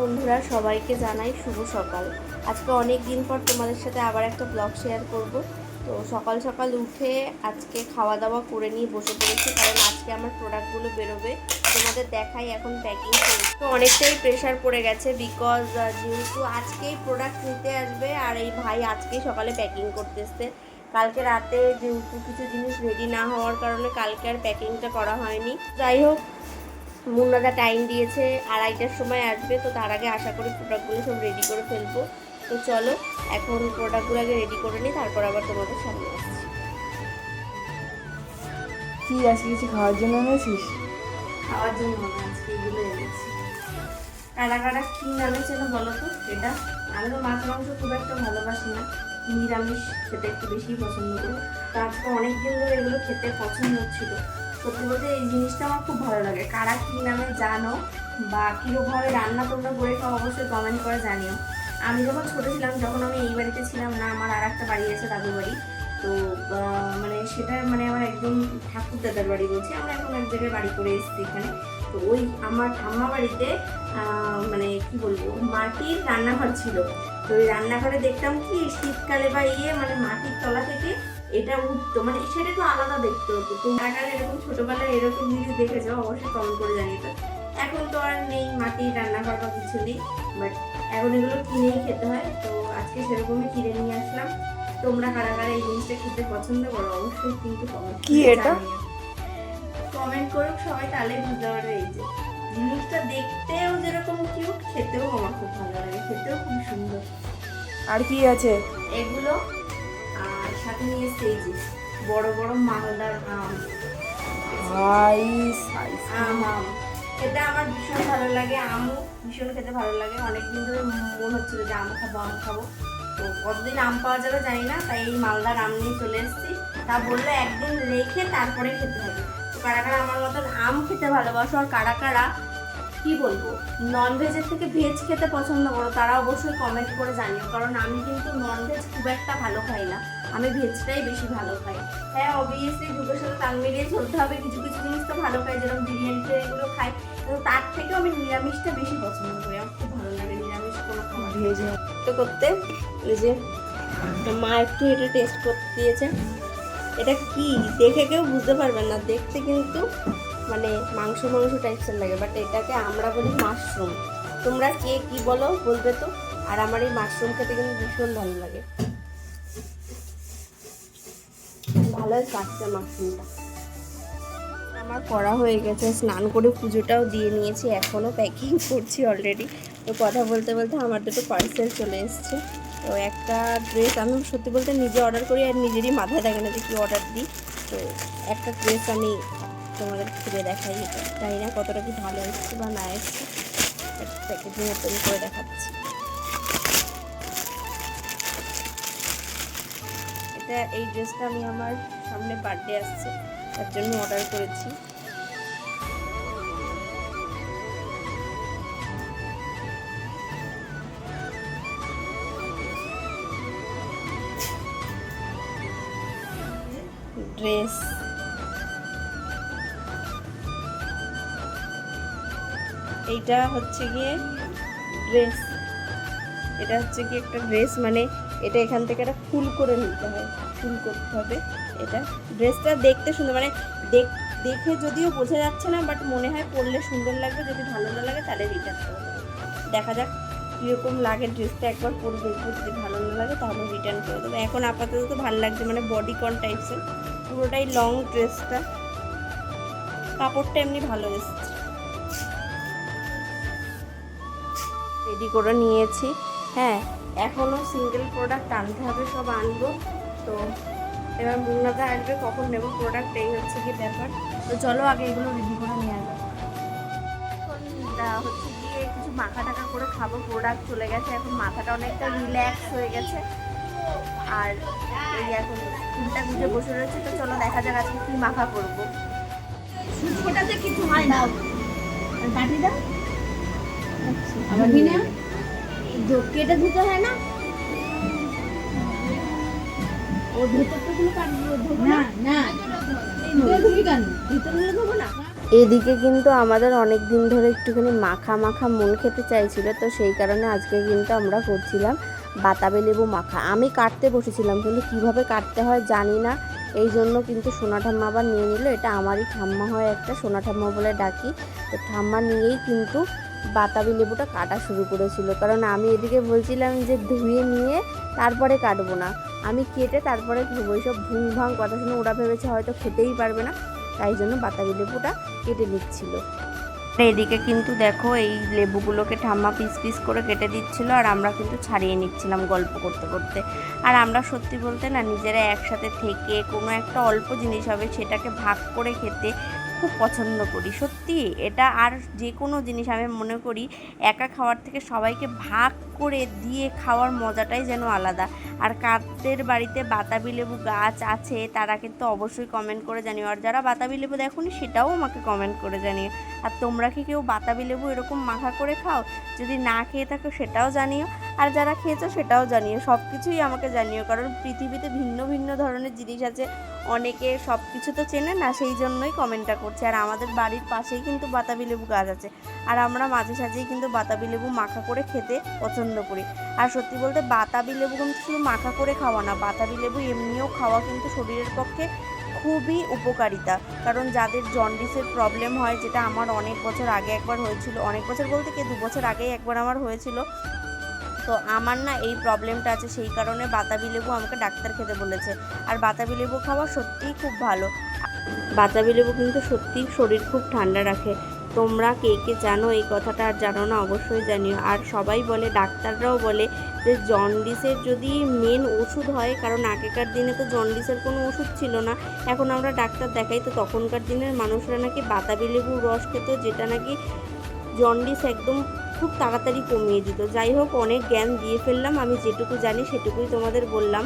বন্ধুরা, সবাইকে জানাই শুভ সকাল। আজকে অনেক দিন পর তোমাদের সাথে আবার একটা ব্লগ শেয়ার করব। তো সকাল সকাল উঠে আজকে খাওয়া দাওয়া করে নিয়ে বসে পড়েছি, কারণ আজকে আমার প্রোডাক্টগুলো বেরোবে। তোমাদের দেখাই এখন প্যাকিং তো অনেকটাই প্রেশার পড়ে গেছে বিকজ যেহেতু আজকেই প্রোডাক্ট নিতে আসবে, আর এই ভাই আজকেই সকালে প্যাকিং করতে এসছে কালকে রাতে যেহেতু কিছু জিনিস রেডি না হওয়ার কারণে কালকে আর প্যাকিংটা করা হয়নি। যাই হোক মুন্নাদা টাইম দিয়েছে আড়াইটার সময় আসবে তো তার আগে আশা করি প্রোডাক্টগুলো সব রেডি করে ফেলব। তো চলো এখন প্রোডাক্টগুলো আগে রেডি করে নিই তারপর আবার তোমাদের সামনে আসছি। কি আজকে কিছু খাওয়ার জন্য এনেছিস? খাওয়ার জন্য মনে আজকে এগুলো এনেছি। কারা কারা কী নামে ছিল বলো তো এটা? আমি তো মাছ মাংস খুব একটা ভালোবাসি না। নিরামিষ খেতে একটু বেশি পছন্দ করি। তো আজকে অনেক দিন ধরে এগুলো খেতে পছন্দ হচ্ছিল। সত্যি বলতে এই জিনিসটা আমার খুব ভালো লাগে। কারা কী নামে জানো বা কীরকমভাবে রান্না তোমরা করে খাও অবশ্যই কমেন্ট করে জানিও। আমি যখন ছোটো ছিলাম, যখন আমি এই বাড়িতে ছিলাম না, আমার আর একটা বাড়ি আছে দাদুর বাড়ি। তো মানে সেটা মানে আমার একদম ঠাকুর দাদার বাড়ি বলছি। আমরা এখন এক জায়গায় বাড়ি করে এসেছি এখানে। তো ওই আমার ঠাম্মা বাড়িতে মানে কি বলব, মাটির রান্নাঘর ছিল। তো ওই রান্নাঘরে দেখতাম কি শীতকালে বা ইয়ে মানে মাটির তলা থেকে এটা উঠতো মানে সেটা একটু আলাদা দেখতে হতো। তো আগে এরকম ছোটবেলায় এরকম জিনিস দেখে যাও অবশ্যই কমেন্ট করে জানিয়ে তো এখন তো আর নেই মাটির রান্নাঘর বা কিছু নেই বাট এখন এগুলো কিনেই খেতে হয়। তো আজকে সেরকমই কিনে নিয়ে আসলাম। তোমরা কারা কারা এই জিনিসটা খেতে পছন্দ করো অবশ্যই কিন্তু কমেন্ট কি এটা? কমেন্ট করুক সবাই তাহলে বুঝতে পারবে এই যে। জিনিসটা দেখতেও যেরকম কিউট খেতেও আমার খুব ভালো লাগে খেতেও খুব সুন্দর। আর কি আছে? এগুলো সাথে নিয়ে এসছে। এই যে বড় বড় মালদার আম। সাইজ আম আম। খেতে আমার ভীষণ ভালো লাগে। আমও ভীষণ খেতে ভালো লাগে। অনেকদিন ধরে মন হচ্ছিল যে আম খাব আম খাব। তো কতদিন আম পাওয়া যাবে জানি না তাই এই মালদার আম নিয়ে চলে এসেছি। তা বলল একদিন রেখে তারপরে খেতে হবে। তো কারা কারা আমার মতন আম খেতে ভালোবাসো আর কারা কারা কি বলব নন ভেজের থেকে ভেজ খেতে পছন্দ করো তারা অবশ্যই কমেন্ট করে জানিও। কারণ আমি কিন্তু নন ভেজ খুব একটা ভালো খাই না। আমি ভেজটাই বেশি ভালো খাই। হ্যাঁ অবভিয়াসলি দুটোর সাথে তাল মিলিয়ে চলতে হবে, কিছু কিছু জিনিস তো ভালো খাই, যেরকম বিরিয়ানি এগুলো খাই। কিন্তু তার থেকেও আমি নিরামিষটা বেশি পছন্দ করি, আমার খুব ভালো লাগে নিরামিষ কোনো খাবার। ভেজ তো করতে, এই যে মা একটু এটা টেস্ট করতে দিয়েছে। এটা কি? দেখে কেউ বুঝতে পারবেন না, দেখতে কিন্তু মানে মাংস মাংস টাইপসের লাগে বাট এটাকে আমরা বলি মাশরুম তোমরা কে কি বলো বলবে তো? আর আমার এই মাশরুম খেতে কিন্তু ভীষণ ভালো লাগে। ভালোই কাটছে মাশরুমটা আমার করা হয়ে গেছে, স্নান করে পুজোটাও দিয়ে নিয়েছি, এখনও প্যাকিং করছি অলরেডি তো কথা বলতে বলতে আমার দুটো পার্সেল চলে এসছে। তো একটা ড্রেস আমি সত্যি বলতে নিজে অর্ডার করি আর নিজেরই মাথায় থাকে না যে কী অর্ডার দিই। তো একটা ড্রেস আমি তোমাদের খুলে দেখাই জানি না কতটা কি ভালো এসছে বা না এসছে। প্যাকেজিং ওপেন করে দেখাচ্ছি। এটা এই ড্রেসটা আমি আমার সামনে বার্থডে আসছে, তার জন্য অর্ডার করেছি। ড্রেস এইটা হচ্ছে গিয়ে ড্রেস এটা হচ্ছে কি একটা ড্রেস মানে এটা এখান থেকে একটা ফুল করে নিতে হয়, ফুল করতে হবে। এটা ড্রেসটা দেখতে সুন্দর মানে দেখ যদিও বোঝা যাচ্ছে না বাট মনে হয় পরলে সুন্দর লাগবে, যদি ভালো না লাগে তাহলে রিটার্ন করে দেবো। দেখা যাক কীরকম লাগে ড্রেসটা একবার পরে দেখব যদি ভালো না লাগে তাহলে রিটার্ন করে দেবো। এখন আপাতত তো ভালো লাগছে মানে বডি কন টাইপসের পুরোটাই লং ড্রেসটা কাপড়টা এমনি ভালো এসেছে। রেডি করে নিয়েছি। হ্যাঁ এখনও সিঙ্গেল প্রোডাক্ট আনতে হবে, সব আনব। তো এবার মুন্নাদা আসবে কখন নেব প্রোডাক্ট এই হচ্ছে কি ব্যাপার। তো চলো আগে এগুলো রেডি করে নিয়ে আসব হচ্ছে গিয়ে কিছু মাখা টাকা করে খাব প্রোডাক্ট চলে গেছে। এখন মাথাটা অনেকটা রিল্যাক্স হয়ে গেছে। আর এই এখন চুলটা গুজে বসে রয়েছে তো চলো দেখা যাক আজকে কি মাখা করব। ছোটাতে কিছু হয় না। কাটি দাও আবার ধুবি কেটে ধুতে হয় না? এদিকে কিন্তু আমাদের অনেক দিন ধরে একটুখানি মাখা মাখা মন খেতে চাইছিল, তো সেই কারণে আজকে কিন্তু আমরা করছিলাম বাতাবি লেবু মাখা। আমি কাটতে বসেছিলাম, কিন্তু কীভাবে কাটতে হয় জানি না। এই জন্য কিন্তু সোনা ঠাম্মা আবার নিয়ে নিল। এটা আমারই ঠাম্মা হয় একটা, সোনা ঠাম্মা বলে ডাকি। তো ঠাম্মা নিয়েই কিন্তু বাতাবি লেবুটা কাটা শুরু করেছিল। কারণ আমি এদিকে বলছিলাম যে ধুয়ে নিয়ে তারপরে কাটবো না। আমি কেটে তারপরে খাব এইসব ভুং ভাং কথা শুনে ওরা ভেবেছে হয়তো খেতেই পারবে না। তাই জন্য বাতাবি লেবুটা কেটে নিচ্ছিল। এদিকে কিন্তু দেখো, এই লেবুগুলোকে ঠাম্মা পিস পিস করে কেটে দিচ্ছিল আর আমরা কিন্তু ছাড়িয়ে নিচ্ছিলাম গল্প করতে করতে। আর আমরা সত্যি বলতে না, নিজেরা একসাথে থেকে কোনো একটা অল্প জিনিস হবে সেটাকে ভাগ করে খেতে খুব পছন্দ করি। সত্যি, এটা আর যে কোনো জিনিস আমি মনে করি, একা খাওয়ার থেকে সবাইকে ভাগ করে দিয়ে খাওয়ার মজাটাই যেন আলাদা। আর কাদের বাড়িতে বাতাবি লেবু গাছ আছে, তারা কিন্তু অবশ্যই কমেন্ট করে জানিও। আর যারা বাতাবি লেবু দেখোনি, সেটাও আমাকে কমেন্ট করে জানিও। আর তোমরা কি কেউ বাতাবি লেবু এরকম মাখা করে খাও? যদি না খেয়ে থাকো, সেটাও জানিও। আর যারা খেয়েছো সেটাও জানিও। সব কিছুই আমাকে জানিও, কারণ পৃথিবীতে ভিন্ন ভিন্ন ধরনের জিনিস আছে। অনেকে সব কিছু তো চেনে না, সেই জন্যই কমেন্টটা করছে। আর আমাদের বাড়ির পাশেই কিন্তু বাতাবি লেবু গাছ আছে। আর আমরা মাঝে সাঝেই কিন্তু বাতাবি লেবু মাখা করে খেতে পছন্দ করি। আর সত্যি বলতে বাতাবি লেবু কিন্তু শুধু মাখা করে খাওয়া না, বাতাবি লেবু এমনিও খাওয়া কিন্তু শরীরের পক্ষে খুবই উপকারিতা। কারণ যাদের জন্ডিসের প্রবলেম হয়, যেটা আমার অনেক বছর আগে একবার হয়েছিল, অনেক বছর বলতে কি দু বছর আগেই একবার আমার হয়েছিল তো আমার না এই প্রবলেমটা আছে, সেই কারণে বাতাবি লেবু আমাকে ডাক্তার খেতে বলেছে। আর বাতাবি লেবু খাওয়া সত্যিই খুব ভালো। বাতাবি লেবু কিন্তু সত্যিই শরীর খুব ঠান্ডা রাখে। তোমরা কে কে জানো এই কথাটা আর জানো না, অবশ্যই জানিও। আর সবাই বলে, ডাক্তাররাও বলে যে জন্ডিসের যদি মেন ওষুধ হয়, কারণ আগেকার দিনে তো জন্ডিসের কোনো ওষুধ ছিল না, এখন আমরা ডাক্তার দেখাই তো তখনকার দিনের মানুষরা নাকি বাতাবি লেবুর রস খেত, যেটা নাকি জন্ডিস একদম খুব তাড়াতাড়ি কমিয়ে দিত। যাই হোক অনেক জ্ঞান দিয়ে ফেললাম। আমি যেটুকু জানি সেটুকুই তোমাদের বললাম।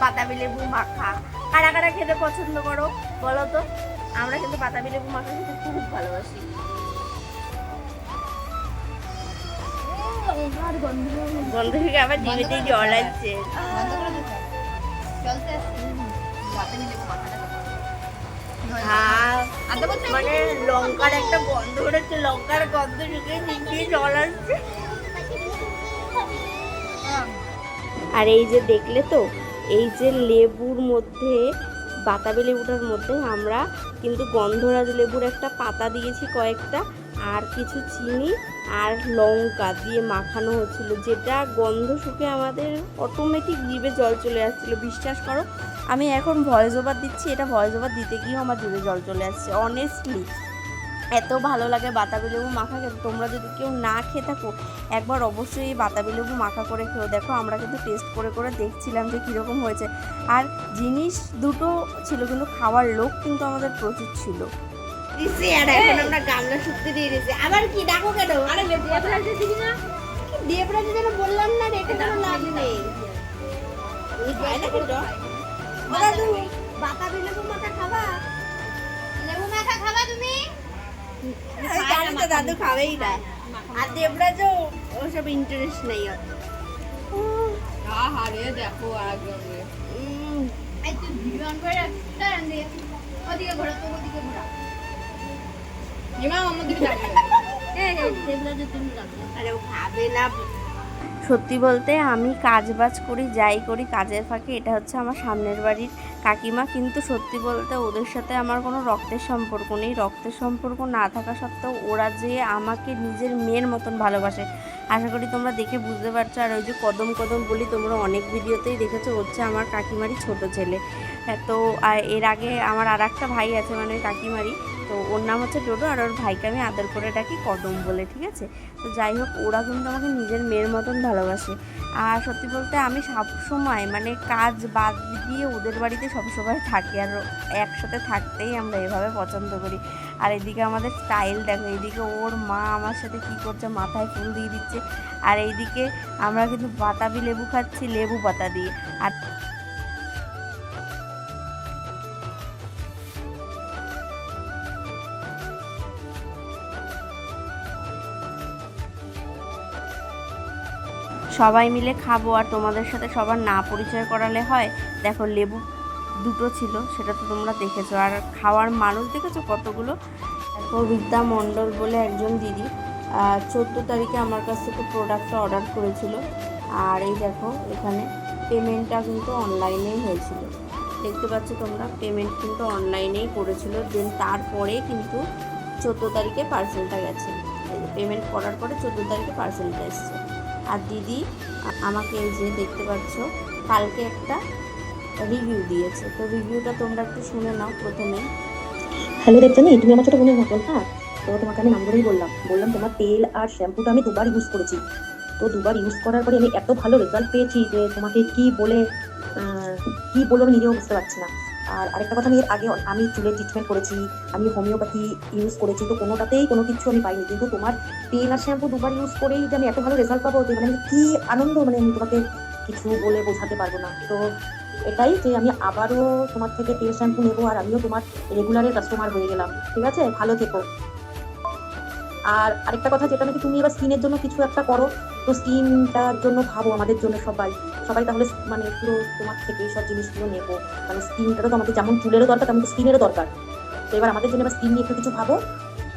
বাতাবি লেবু মাখা। কারা কারা খেতে পছন্দ করো? বলো তো। আমরা কিন্তু বাতাবি লেবু মাখা খেতে খুব ভালোবাসি। গন্ধ। থেকে আবার ডিমেতে জল আসছে। চলতে হ্যাঁ বলতে মানে লঙ্কার একটা গন্ধ বেরোচ্ছে লঙ্কার গন্ধ ঢুকে নিচে জল আসছে। আর এই যে দেখলে তো এই যে লেবুর মধ্যে বাতাবি লেবুটার মধ্যে আমরা কিন্তু গন্ধরাজ লেবুর একটা পাতা দিয়েছি কয়েকটা। আর কিছু চিনি আর লঙ্কা দিয়ে মাখানো হচ্ছিল, যেটা গন্ধ শুকে আমাদের অটোমেটিক জিভে জল চলে আসছিল। বিশ্বাস করো, আমি এখন ভয়েস ওভার দিচ্ছি, এটা ভয়েস ওভার দিতে গিয়েও আমার জিভে জল চলে আসছে অনেস্টলি এত ভালো লাগে বাতাবি লেবু মাখা খেতে তোমরা যদি কেউ না খেয়ে থাকো, একবার অবশ্যই এই বাতাবি লেবু মাখা করে খেও। দেখো, আমরা কিন্তু টেস্ট করে করে দেখছিলাম যে কীরকম হয়েছে। আর জিনিস দুটো ছিল, কিন্তু খাওয়ার লোক কিন্তু আমাদের প্রচুর ছিল। আর এখন আমরা গামলা শুকতে দিয়ে দিয়েছি আবার কি ডাকো কেন? আরে লেবু পাতা দিবি না। দেবরাজ যেন বললাম না রেখে কোনো লাভ নেই। না কিন্তু ওরা তো বাতাবি লেবু মাখা খাবা? লেবু মাখা খাবা তুমি? জানি তো দাদু খাবেই না আর দেবরাজও ওসব ইন্টারেস্ট নেই ওর। উম, এই তুই ভিডিও অন করে রাখ ওদিকে ঘোরা তো ওদিকে ঘোরা। সত্যি বলতে আমি কাজ বাজ করি যাই করি কাজের ফাঁকে। এটা হচ্ছে আমার সামনের বাড়ির কাকিমা কিন্তু সত্যি বলতে ওদের সাথে আমার কোনো রক্তের সম্পর্ক নেই। রক্তের সম্পর্ক না থাকা সত্ত্বেও ওরা যে আমাকে নিজের মেয়ের মতন ভালোবাসে। আশা করি তোমরা দেখে বুঝতে পারছ। আর ওই যে কদম কদম বলি তোমরা অনেক ভিডিওতেই দেখেছ হচ্ছে আমার কাকিমারই ছোট ছেলে। হ্যাঁ, তো এর আগে আমার আর একটা ভাই আছে মানে ওই কাকিমারই। তো ওর নাম হচ্ছে ডোডো আর ওর ভাইকে আমি আদর করে ডাকি কদম বলে, ঠিক আছে? তো যাই হোক, ওরা কিন্তু আমাকে নিজের মেয়ের মতন ভালোবাসে। আর সত্যি বলতে আমি সবসময় মানে কাজ বাদ দিয়ে ওদের বাড়িতে সবসময় থাকি আর একসাথে থাকতেই আমরা এভাবে পছন্দ করি। আর এদিকে আমাদের স্টাইল দেখো এইদিকে ওর মা আমার সাথে কি করছে, মাথায় ফুল দিয়ে দিচ্ছে। আর এইদিকে আমরা কিন্তু বাতাবি লেবু খাচ্ছি, লেবু পাতা দিয়ে। আর সবাই মিলে খাব আর তোমাদের সাথে সবার না পরিচয় করালে হয়। দেখো, লেবু দুটো ছিল, সেটা তো তোমরা দেখেছ। আর খাওয়ার মানুষ দেখেছ কতগুলো? বিদ্যা মণ্ডল বলে একজন দিদি। চোদ্দ তারিখে আমার কাছ থেকে প্রোডাক্টটা অর্ডার করেছিল। আর এই দেখো, এখানে পেমেন্টটা কিন্তু অনলাইনেই হয়েছিল। দেখতে পাচ্ছ তোমরা পেমেন্ট কিন্তু অনলাইনেই করেছিল। দেন তারপরে কিন্তু চোদ্দ তারিখে পার্সেলটা গেছে। পেমেন্ট করার পরে চোদ্দ তারিখে পার্সেলটা এসছে। আর দিদি আমাকে এই যে দেখতে পাচ্ছ, কালকে একটা রিভিউ দিয়েছে। তো রিভিউটা তোমরা একটু শুনে নাও প্রথমে। হ্যালো দেবজানি তুমি আমার ছোট বোনের মতন হ্যাঁ? তো তোমাকে আমি নাম ধরেই বললাম। বললাম তোমার তেল আর শ্যাম্পুটা আমি দুবার ইউজ করেছি। তো দুবার ইউজ করার পরে আমি এত ভালো রেজাল্ট পেয়েছি যে তোমাকে কি বলে কি বলব আমি নিজেও বুঝতে পারছি না। আর আরেকটা কথা আমি আগে আমি চুলের ট্রিটমেন্ট করেছি, আমি হোমিওপ্যাথি ইউজ করেছি, তো কোনোটাতেই কোনো কিছু আমি পাইনি। কিন্তু তোমার তেল আর শ্যাম্পু দুবার ইউজ করেই যে আমি এত ভালো রেজাল্ট পাবো, যে মানে কি আনন্দ মানে আমি তোমাকে কিছু বলে বোঝাতে পারব না। তো এটাই যে আমি আবারও তোমার থেকে তেল শ্যাম্পু নেব আর আমিও তোমার রেগুলারের কাস্টমার হয়ে গেলাম। ঠিক আছে? ভালো থেকো। আর আরেকটা কথা যেটা নাকি তুমি এবার স্কিনের জন্য কিছু একটা করো, তো স্কিনটার জন্য ভাবো আমাদের জন্য সবাই। সবাই তাহলে মানে পুরো তোমার থেকে সব জিনিসগুলো নেব। মানে স্কিনটা তো আমাদের যেমন চুলেরও দরকার, তেমন স্কিনেরও দরকার। তো এবার আমাদের জন্য এবার স্কিন নিয়ে একটু কিছু ভাবো,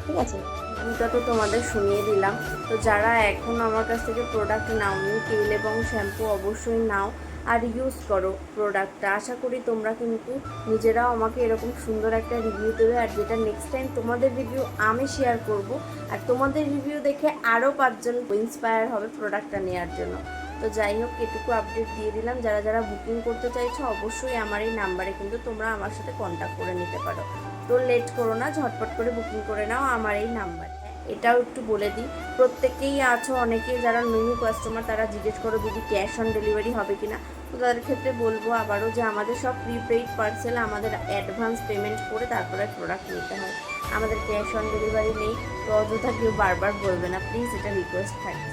ঠিক আছে? রিভিউটা তো তোমাদের শুনিয়ে দিলাম। তো যারা এখন আমার কাছ থেকে প্রোডাক্ট নাওনি, তেল এবং শ্যাম্পু অবশ্যই নাও। আর ইউজ করো প্রোডাক্টটা আশা করি তোমরা কিন্তু নিজেরাও আমাকে এরকম সুন্দর একটা রিভিউ দেবে আর যেটা নেক্সট টাইম তোমাদের রিভিউ আমি শেয়ার করব আর তোমাদের রিভিউ দেখে আরও পাঁচজন ইন্সপায়ার হবে প্রোডাক্টটা নেওয়ার জন্য। তো যাই হোক, এটুকু আপডেট দিয়ে দিলাম। যারা যারা বুকিং করতে চাইছো, অবশ্যই আমার এই নাম্বারে কিন্তু তোমরা আমার সাথে কন্ট্যাক্ট করে নিতে পারো। তো লেট করো না, ঝটপট করে বুকিং করে নাও আমার এই নাম্বার এটাও একটু বলে দিই, প্রত্যেকেই আছো, অনেকেই যারা নিউ কাস্টমার তারা জিজ্ঞেস করো দিদি ক্যাশ অন ডেলিভারি হবে কিনা। তো তাদের ক্ষেত্রে বলব আবারও যে আমাদের সব প্রিপেইড পার্সেল আমাদের অ্যাডভান্স পেমেন্ট করে তারপরে প্রোডাক্ট নিতে হয়। আমাদের ক্যাশ অন ডেলিভারি নেই তো অযথা কেউ বারবার বলবে না। প্লিজ এটা রিকোয়েস্ট থাকছে।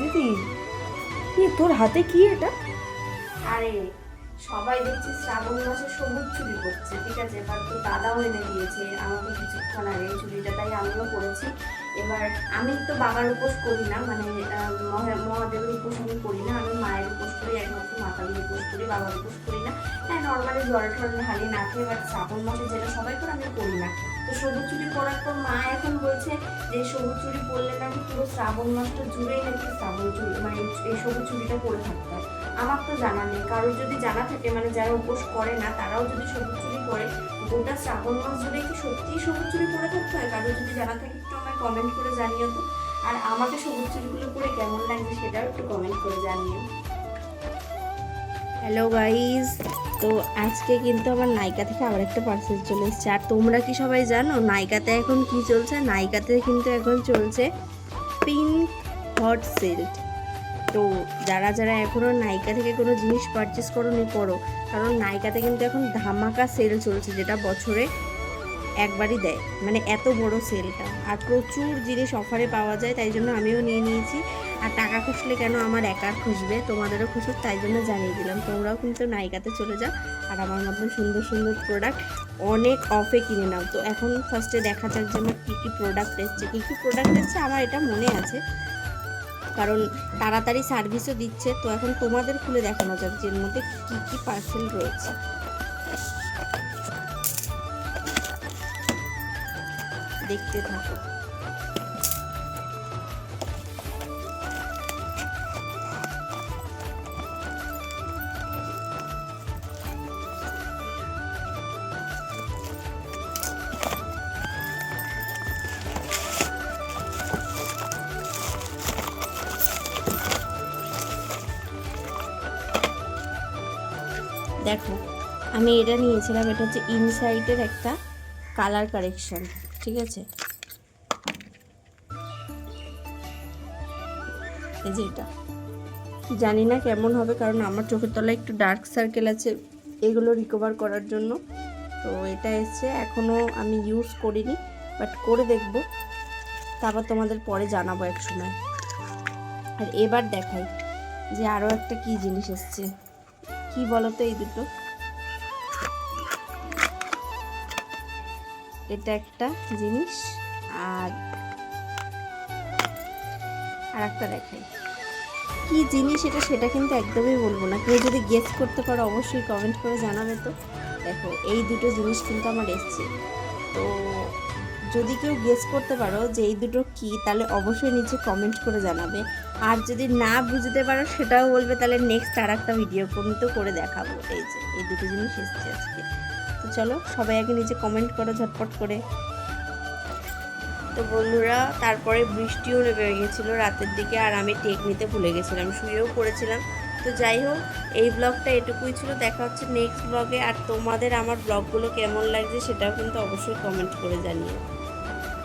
দিদি কি তোর হাতে কি এটা? আরে সবাই দেখছি শ্রাবণ মাসে সবুজ চুরি করছে ঠিক আছে? এবার তো দাদাও এনে দিয়েছে আমাকে কিছুক্ষণ আগে এই চুরিটা তাই আমিও করেছি। এবার আমি তো বাবার উপোস করি না মানে মহাদেবের উপোস আমি করি না, আমি মায়ের উপোস করি, একমাত্র মাতালির উপোস করি, বাবার উপোস করি না। হ্যাঁ নর্মালি জল টল হারিয়ে না খেয়ে বাট শ্রাবণ মাসে যেটা সবাই করে, আমি করি না। তো সবুজ চুরি পরার পর মা এখন বলছে যে সবুজ চুরি পরলে নাকি পুরো শ্রাবণ মাসটা জুড়েই নাকি শ্রাবণ চুরি মানে এই সবুজ চুরিটা পরে থাকতে হয়। আমার তো জানা নেই, কারোর যদি জানা থাকে মানে যারা উপোস করে না, তারাও যদি সবুজ চুরি করে, গোটা শ্রাবণ মাস জুড়ে কি সত্যিই সবুজ চুরি পরে থাকতে হয়? কারোর যদি জানা থাকে, একটু কমেন্ট করে জানিও তো। আর আমাকে সবুজ চুরিগুলো পরে কেমন লাগছে সেটাও একটু কমেন্ট করে জানিও। হ্যালো গাইজ তো আজকে কিন্তু আমার নাইকা থেকে আবার একটা পার্সেল চলে এসেছে। আর তোমরা কি সবাই জানো নাইকাতে এখন কি চলছে? নাইকাতে কিন্তু এখন চলছে পিঙ্ক হট সিল্ক তো যারা যারা এখনও নাইকা থেকে কোনো জিনিস পারচেস করোনি করো কারণ নাইকাতে কিন্তু এখন ধামাকা সেল চলছে যেটা বছরে একবারই দেয়। মানে এত বড় সেলটা আর প্রচুর জিনিস অফারে পাওয়া যায়, তাই জন্য আমিও নিয়ে নিয়েছি। আর টাকা খুঁজলে কেন আমার একার খুঁজবে? তোমাদেরও খুঁজুক তাই জন্য জানিয়ে দিলাম। তোমরাও কিন্তু নাইকাতে চলে যাও। আর আমার মতন সুন্দর সুন্দর প্রোডাক্ট অনেক অফে কিনে নাও। তো এখন ফার্স্টে দেখা যাক যে আমার কী কী প্রোডাক্ট এসছে। কী কী প্রোডাক্ট এসছে আমার এটা মনে আছে। কারণ তাড়াতাড়ি সার্ভিসও দিচ্ছে। তো এখন তোমাদের খুলে দেখানো যাক যে এর মধ্যে কী কী পার্সেল রয়েছে। দেখতে থাকো। দেখো আমি এটা নিয়েছিলাম এটা হচ্ছে ইনসাইটের একটা কালার কারেকশন ঠিক আছে? এই যে এটা। জানি না কেমন হবে, কারণ আমার চোখের তলায় একটু ডার্ক সার্কেল আছে এগুলো রিকভার করার জন্য। তো এটা এসছে এখনও আমি ইউজ করিনি বাট করে দেখব। তারপর তোমাদের পরে জানাব এক সময়। আর এবার দেখাই যে আরও একটা কি জিনিস এসছে। কি বলতো এই দুটো? এটা একটা জিনিস আর আর একটা দেখাই। কি জিনিস এটা সেটা কিন্তু একদমই বলব না। কেউ যদি গেস করতে পারো অবশ্যই কমেন্ট করে জানাবে তো। দেখো, এই দুটো জিনিস কিন্তু আমার এসছে। তো যদি কেউ গেস করতে পারো যে এই দুটো কি, তাহলে অবশ্যই নিচে কমেন্ট করে জানাবে। আর যদি না বুঝতে পারো সেটাও বলবে, তাহলে নেক্সট আর একটা ভিডিও কিন্তু করে দেখাবো। এই যে, এই দুটো জিনিস এসছে আজকে। তো চলো, সবাই আগে নিজে কমেন্ট করো ঝটপট করে। তো বন্ধুরা, তারপরে বৃষ্টিও নেমে গেছিল রাতের দিকে আর আমি টেক নিতে ভুলে গেছিলাম, শুয়েও পড়েছিলাম। তো যাই হোক, এই ব্লগটা এটুকুই ছিল, দেখা হচ্ছে নেক্সট ব্লগে আর তোমাদের আমার ব্লগগুলো কেমন লাগছে সেটাও কিন্তু অবশ্যই কমেন্ট করে জানিও।